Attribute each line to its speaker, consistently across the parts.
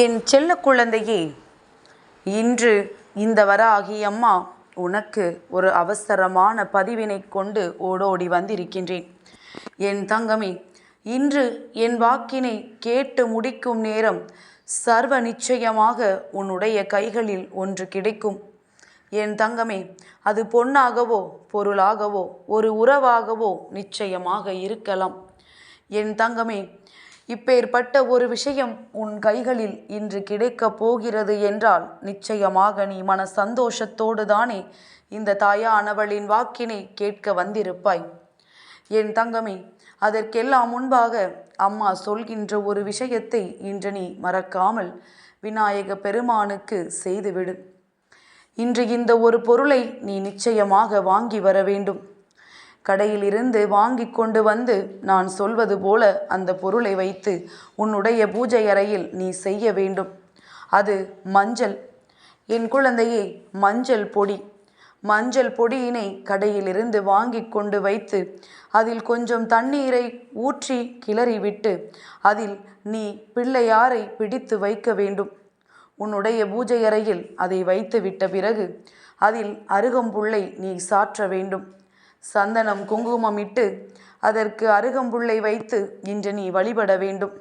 Speaker 1: என் செல்ல குழந்தையே இன்று இந்த வராகி அம்மா உனக்கு ஒரு அவசரமான பதிவினை கொண்டு ஓடோடி வந்திருக்கின்றேன். என் தங்கமே இன்று என் வாக்கினை கேட்டு முடிக்கும் நேரம் சர்வ நிச்சயமாக உன்னுடைய கைகளில் ஒன்று கிடைக்கும். என் தங்கமே அது பொன்னாகவோ பொருளாகவோ ஒரு உறவாகவோ நிச்சயமாக இருக்கலாம். என் தங்கமே இப்பேற்பட்ட ஒரு விஷயம் உன் கைகளில் இன்று கிடைக்கப் போகிறது என்றால் நிச்சயமாக நீ மன சந்தோஷத்தோடு தானே இந்த தாயானவளின் வாக்கினை கேட்க வந்திருப்பாய். என் தங்கமே அதற்கெல்லாம் முன்பாக அம்மா சொல்கின்ற ஒரு விஷயத்தை இன்று நீ மறக்காமல் விநாயக பெருமானுக்கு செய்துவிடு. இன்று இந்த ஒரு பொருளை நீ நிச்சயமாக வாங்கி வர வேண்டும். கடையிலிருந்து வாங்கி கொண்டு வந்து நான் சொல்வது போல அந்த பொருளை வைத்து உன்னுடைய பூஜை அறையில் நீ செய்ய வேண்டும். அது மஞ்சள். என் குழந்தையே மஞ்சள் பொடி. மஞ்சள் பொடியினை கடையிலிருந்து வாங்கி கொண்டு வைத்து அதில் கொஞ்சம் தண்ணீரை ஊற்றி கிளறிவிட்டு அதில் நீ பிள்ளையாரை பிடித்து வைக்க வேண்டும். உன்னுடைய பூஜை அறையில் அதை வைத்து விட்ட பிறகு அதில் அருகம்புல்லை நீ சாற்ற வேண்டும். சந்தனம் குங்குமம் இட்டு அதற்கு அருகம்புல்லை வைத்து இன்று நீ வழிபட வேண்டும்.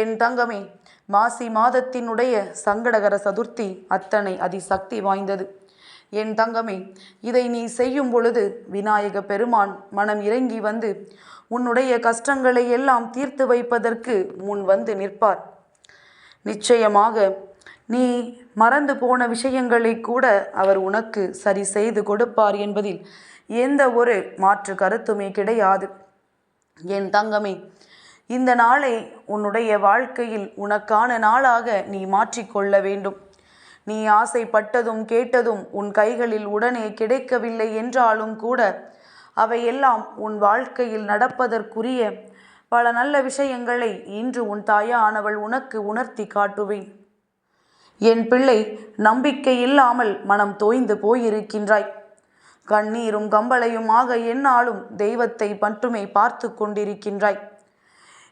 Speaker 1: என் தங்கமே மாசி மாதத்தினுடைய சங்கடகர சதுர்த்தி அத்தனை அதிசக்தி வாய்ந்தது. என் தங்கமே இதை நீ செய்யும் பொழுது விநாயக பெருமான் மனம் இறங்கி வந்து உன்னுடைய கஷ்டங்களை எல்லாம் தீர்த்து வைப்பதற்கு முன் வந்து நிற்பார். நிச்சயமாக நீ மறந்து போன விஷயங்களை கூட அவர் உனக்கு சரி செய்து கொடுப்பார் என்பதில் எந்த ஒரு மாற்று கருத்துமே கிடையாது. என் தங்கமே இந்த நாளை உன்னுடைய வாழ்க்கையில் உனக்கான நாளாக நீ மாற்றிக்கொள்ள வேண்டும். நீ ஆசைப்பட்டதும் கேட்டதும் உன் கைகளில் உடனே கிடைக்கவில்லை என்றாலும் கூட அவையெல்லாம் உன் வாழ்க்கையில் நடப்பதற்குரிய பல நல்ல விஷயங்களை இன்று உன் தாயானவள் உனக்கு உணர்த்தி காட்டுவேன். என் பிள்ளை நம்பிக்கை இல்லாமல் மனம் தோய்ந்து போயிருக்கின்றாய். கண்ணீரும் கம்பளையுமாக என்னாலும் தெய்வத்தை மட்டுமே பார்த்து கொண்டிருக்கின்றாய்.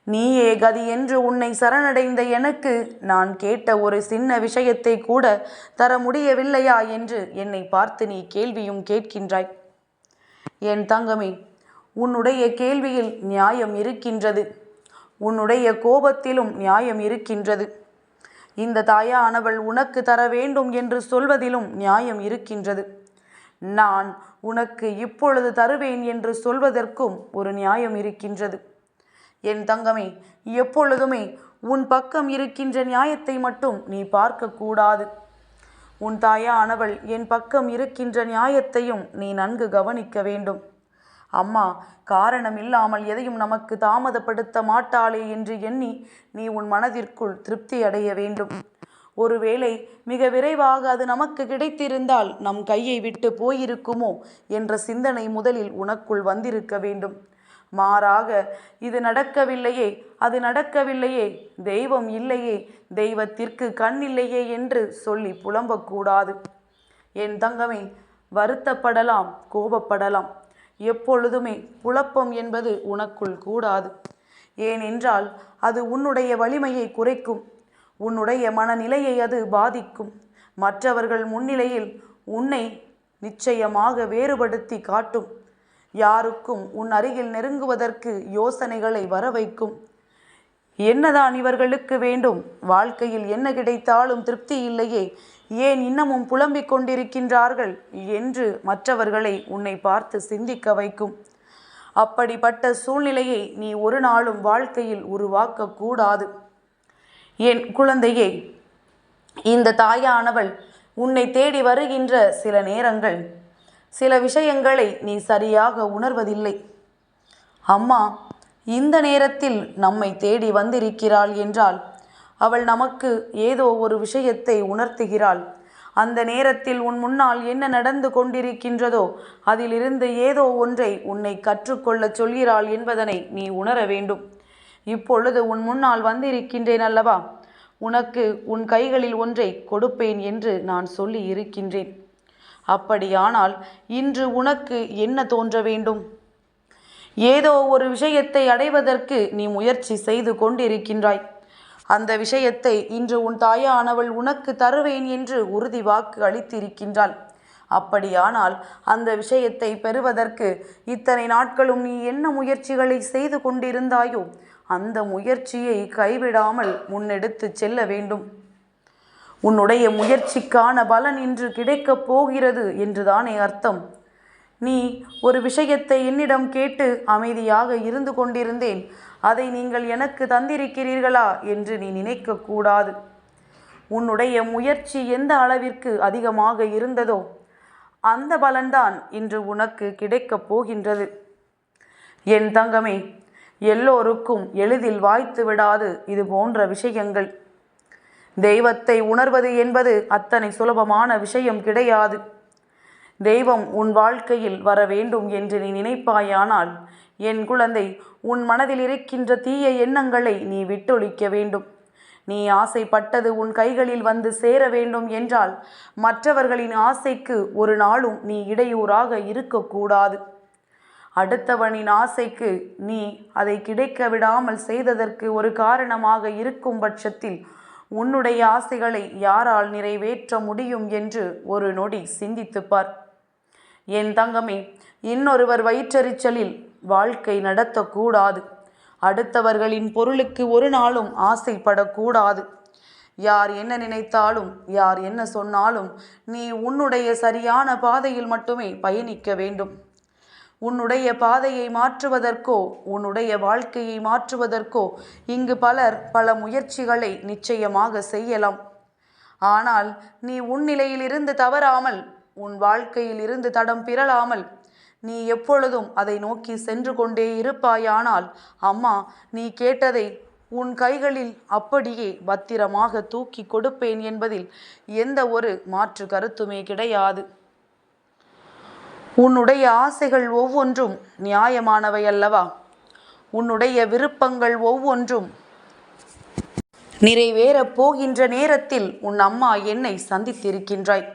Speaker 1: நீயே கதி என்று உன்னை சரணடைந்த எனக்கு நான் கேட்ட ஒரு சின்ன விஷயத்தை கூட தர முடியவில்லையா என்று என்னை பார்த்து நீ கேள்வியும் கேட்கின்றாய். என் தங்கமே உன்னுடைய கேள்வியில் நியாயம் இருக்கின்றது. உன்னுடைய கோபத்திலும் நியாயம் இருக்கின்றது. இந்த தாயானவள் உனக்கு தர வேண்டும் என்று சொல்வதிலும் நியாயம் இருக்கின்றது. நான் உனக்கு இப்பொழுது தருவேன் என்று சொல்வதற்கும் ஒரு நியாயம் இருக்கின்றது. என் தங்கமே எப்பொழுதுமே உன் பக்கம் இருக்கின்ற நியாயத்தை மட்டும் நீ பார்க்கக்கூடாது. உன் தாயானவள் என் பக்கம் இருக்கின்ற நியாயத்தையும் நீ நன்கு கவனிக்க வேண்டும். அம்மா காரணம் இல்லாமல் எதையும் நமக்கு தாமதப்படுத்த மாட்டாளே என்று எண்ணி நீ உன் மனதிற்குள் திருப்தி அடைய வேண்டும். ஒருவேளை மிக விரைவாக அது நமக்கு கிடைத்திருந்தால் நம் கையை விட்டு போயிருக்குமோ என்ற சிந்தனை முதலில் உனக்குள் வந்திருக்க வேண்டும். மாறாக இது நடக்கவில்லையே அது நடக்கவில்லையே தெய்வம் இல்லையே தெய்வத்திற்கு கண் இல்லையே என்று சொல்லி புலம்பக்கூடாது. என் தங்கமே வருத்தப்படலாம் கோபப்படலாம். எப்பொழுதுமே குழப்பம் என்பது உனக்குள் கூடாது. ஏனென்றால் அது உன்னுடைய வலிமையை குறைக்கும். உன்னுடைய மனநிலையை அது பாதிக்கும். மற்றவர்கள் முன்னிலையில் உன்னை நிச்சயமாக வேறுபடுத்தி காட்டும். யாருக்கும் உன் அருகில் நெருங்குவதற்கு யோசனைகளை வர வைக்கும் என்னதான் இவர்களுக்கு வேண்டும்? வாழ்க்கையில் என்ன கிடைத்தாலும் திருப்தி இல்லையே. ஏன் இன்னமும் புலம்பிக் கொண்டிருக்கின்றார்கள் என்று மற்றவர்களை உன்னை பார்த்து சிந்திக்க வைக்கும். அப்படிப்பட்ட சூழ்நிலையை நீ ஒரு நாளும் வாழ்க்கையில் உருவாக்கக்கூடாது என் குழந்தையே இந்த தாயானவள் உன்னை தேடி வருகின்ற சில நேரங்கள் சில விஷயங்களை நீ சரியாக உணர்வதில்லை. அம்மா இந்த நேரத்தில் நம்மை தேடி வந்திருக்கிறாள் என்றால் அவள் நமக்கு ஏதோ ஒரு விஷயத்தை உணர்த்துகிறாள். அந்த நேரத்தில் உன் முன்னால் என்ன நடந்து கொண்டிருக்கின்றதோ அதிலிருந்து ஏதோ ஒன்றை உன்னை கற்றுக்கொள்ளச் சொல்கிறாள் என்பதனை நீ உணர வேண்டும். இப்பொழுது உன் முன்னால் வந்திருக்கின்றேன் அல்லவா? உனக்கு உன் கைகளில் ஒன்றை கொடுப்பேன் என்று நான் சொல்லி இருக்கின்றேன். அப்படியானால் இன்று உனக்கு என்ன தோன்ற வேண்டும்? ஏதோ ஒரு விஷயத்தை அடைவதற்கு நீ முயற்சி செய்து கொண்டிருக்கின்றாய். அந்த விஷயத்தை இன்று உன் தாயானவள் உனக்கு தருவேன் என்று உறுதி வாக்கு அளித்திருக்கின்றாள். அப்படியானால் அந்த விஷயத்தை பெறுவதற்கு இத்தனை நாட்களும் நீ என்ன முயற்சிகளை செய்து கொண்டிருந்தாயோ? அந்த முயற்சியை கைவிடாமல் முன்னெடுத்து செல்ல வேண்டும். உன்னுடைய முயற்சிக்கான பலன் இன்று கிடைக்கப் போகிறது என்றுதானே அர்த்தம். நீ ஒரு விஷயத்தை என்னிடம் கேட்டு அமைதியாக இருந்து கொண்டிருந்தேன். அதை நீங்கள் எனக்கு தந்திருக்கிறீர்களா என்று நீ நினைக்கக்கூடாது உன்னுடைய முயற்சி எந்த அளவிற்கு அதிகமாக இருந்ததோ அந்த பலன்தான் இன்று உனக்கு கிடைக்கப் போகின்றது. என் தங்கமே எல்லோருக்கும் எளிதில் வாய்த்து விடாது இது போன்ற விஷயங்கள். தெய்வத்தை உணர்வது என்பது அத்தனை சுலபமான விஷயம் கிடையாது. தெய்வம் உன் வாழ்க்கையில் வர வேண்டும் என்று நீ நினைப்பாயானால் என் குழந்தை உன் மனதில் இருக்கின்ற தீய எண்ணங்களை நீ விட்டொழிக்க வேண்டும். நீ ஆசைப்பட்டது உன் கைகளில் வந்து சேர வேண்டும் என்றால் மற்றவர்களின் ஆசைக்கு ஒரு நாளும் நீ இடையூறாக இருக்கக்கூடாது. அடுத்தவனின் ஆசைக்கு நீ அதை கிடைக்க விடாமல் செய்ததற்கு ஒரு காரணமாக இருக்கும் பட்சத்தில் உன்னுடைய ஆசைகளை யாரால் நிறைவேற்ற முடியும் என்று ஒரு நொடி சிந்தித்துப் பார் என் தங்கமே இன்னொருவர் வயிற்றறிச்சலில் வாழ்க்கை நடத்தக்கூடாது. அடுத்தவர்களின் பொருளுக்கு ஒரு நாளும் ஆசைப்படக்கூடாது. யார் என்ன நினைத்தாலும் யார் என்ன சொன்னாலும் நீ உன்னுடைய சரியான பாதையில் மட்டுமே பயணிக்க வேண்டும். உன்னுடைய பாதையை மாற்றுவதற்கோ உன்னுடைய வாழ்க்கையை மாற்றுவதற்கோ இங்கு பலர் பல முயற்சிகளை நிச்சயமாக செய்யலாம். ஆனால் நீ உன்னிலையிலிருந்து தவறாமல் உன் வாழ்க்கையில் இருந்து தடம் பிறழாமல் நீ எப்பொழுதும் அதை நோக்கி சென்று கொண்டே இருப்பாயானால் அம்மா நீ கேட்டதை உன் கைகளில் அப்படியே பத்திரமாக தூக்கி கொடுப்பேன் என்பதில் எந்த ஒரு மாற்று கருத்துமே கிடையாது. உன்னுடைய ஆசைகள் ஒவ்வொன்றும் நியாயமானவை அல்லவா? உன்னுடைய விருப்பங்கள் ஒவ்வொன்றும் நிறைவேறப் போகின்ற நேரத்தில் உன் அம்மா என்னை சந்தித்திருக்கின்றாய்.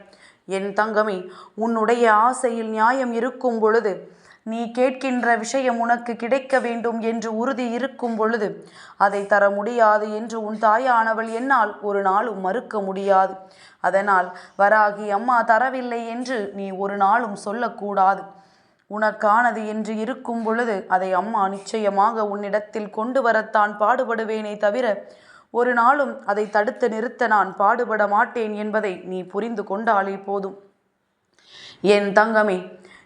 Speaker 1: என் தங்கமே உன்னுடைய ஆசையில் நியாயம் இருக்கும் பொழுது நீ கேட்கின்ற விஷயம் உனக்கு கிடைக்க வேண்டும் என்று உறுதி இருக்கும் பொழுது அதை தர முடியாது என்று உன் தாயானவள் என்னால் ஒரு நாளும் மறுக்க முடியாது. அதனால் வராகி அம்மா தரவில்லை என்று நீ ஒரு நாளும் சொல்லக்கூடாது. உனக்கானது என்று இருக்கும் பொழுது அதை அம்மா நிச்சயமாக உன்னிடத்தில் கொண்டு வரத்தான் பாடுபடுவேனே தவிர ஒரு நாளும் அதை தடுத்து நிறுத்த நான் பாடுபட மாட்டேன் என்பதை நீ புரிந்து கொண்டாலே போதும். என் தங்கமே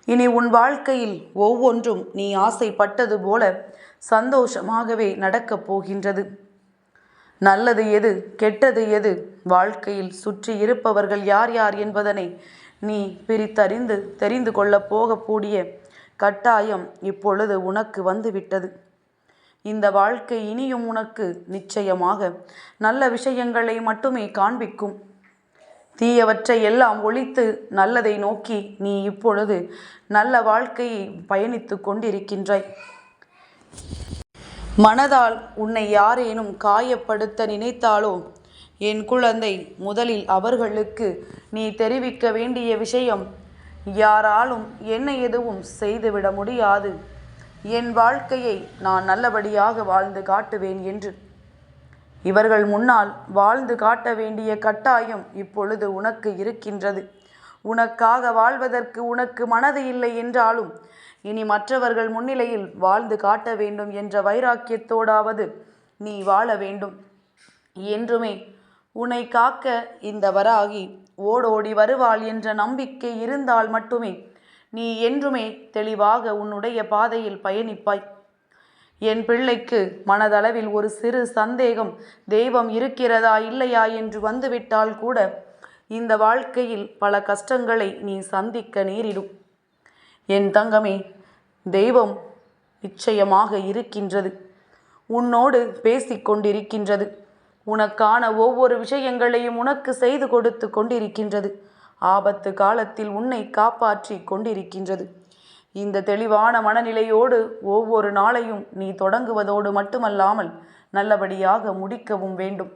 Speaker 1: இனி உன் வாழ்க்கையில் ஒவ்வொன்றும் நீ ஆசைப்பட்டது போல சந்தோஷமாகவே நடக்கப் போகின்றது. நல்லது எது கெட்டது எது? வாழ்க்கையில் சுற்றி இருப்பவர்கள் யார் யார் என்பதனை நீ பிரித்தறிந்து தெரிந்து கொள்ளப் போகக்கூடிய கட்டாயம் இப்பொழுது உனக்கு வந்துவிட்டது. இந்த வாழ்க்கை இனியும் உனக்கு நிச்சயமாக நல்ல விஷயங்களை மட்டுமே காண்பிக்கும். தீயவற்றை எல்லாம் ஒழித்து நல்லதை நோக்கி நீ இப்பொழுது நல்ல வாழ்க்கையை பயணித்து கொண்டிருக்கின்றாய். மனதால் உன்னை யாரேனும் காயப்படுத்த நினைத்தாலோ என் குழந்தை முதலில் அவர்களுக்கு நீ தெரிவிக்க வேண்டிய விஷயம் யாராலும் என்னை எதுவும் செய்துவிட முடியாது. என் வாழ்க்கையை நான் நல்லபடியாக வாழ்ந்து காட்டுவேன் என்று இவர்கள் முன்னால் வாழ்ந்து காட்ட வேண்டிய கட்டாயம் இப்பொழுது உனக்கு இருக்கின்றது. உனக்காக வாழ்வதற்கு உனக்கு மனது இல்லை என்றாலும் இனி மற்றவர்கள் முன்னிலையில் வாழ்ந்து காட்ட வேண்டும் என்ற வைராக்கியத்தோடாவது நீ வாழ வேண்டும். என்றுமே உன்னை காக்க இந்த வராகி ஓடோடி வருவாள் என்ற நம்பிக்கை இருந்தால் மட்டுமே நீ என்றுமே தெளிவாக உன்னுடைய பாதையில் பயணிப்பாய். என் பிள்ளைக்கு மனதளவில் ஒரு சிறு சந்தேகம் தெய்வம் இருக்கிறதா இல்லையா? என்று வந்துவிட்டால் கூட இந்த வாழ்க்கையில் பல கஷ்டங்களை நீ சந்திக்க நேரிடும். என் தங்கமே தெய்வம் நிச்சயமாக இருக்கின்றது. உன்னோடு பேசிக்கொண்டிருக்கின்றது உனக்கான ஒவ்வொரு விஷயங்களையும் உனக்கு செய்து கொடுத்து கொண்டிருக்கின்றது. ஆபத்து காலத்தில் உன்னை காப்பாற்றி கொண்டிருக்கின்றது. இந்த தெளிவான மனநிலையோடு ஒவ்வொரு நாளையும் நீ தொடங்குவதோடு மட்டுமல்லாமல் நல்லபடியாக முடிக்கவும் வேண்டும்.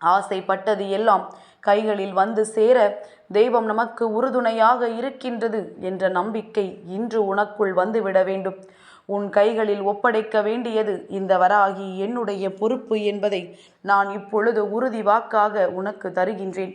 Speaker 1: ஆசைப்பட்டது எல்லாம் கைகளில் வந்து சேர தெய்வம் நமக்கு உறுதுணையாக இருக்கின்றது என்ற நம்பிக்கை இன்று உனக்குள் வந்துவிட வேண்டும். உன் கைகளில் ஒப்படைக்க வேண்டியது இந்த வராகி என்னுடைய பொறுப்பு என்பதை நான் இப்பொழுது உறுதி வாக்காக உனக்கு தருகின்றேன்.